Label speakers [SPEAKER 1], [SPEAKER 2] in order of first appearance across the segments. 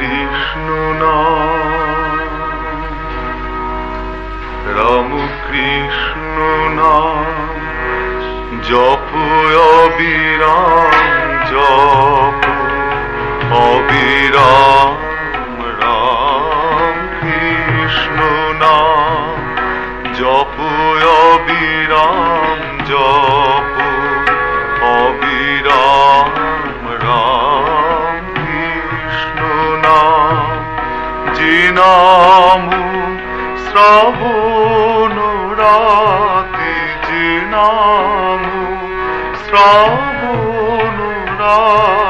[SPEAKER 1] কৃষ্ণ নাম রাম কৃষ্ণ নাম জপ অবিরাম জপ নাম শ্রাবণ রাতে যে নামু শ্রাবণ রাতে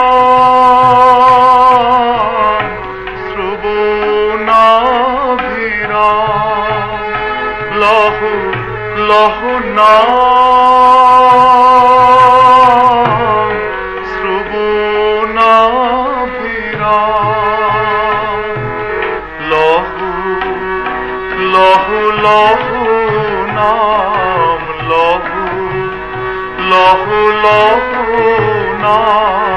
[SPEAKER 1] লহ লহু নাম লহু লহু লহু নাম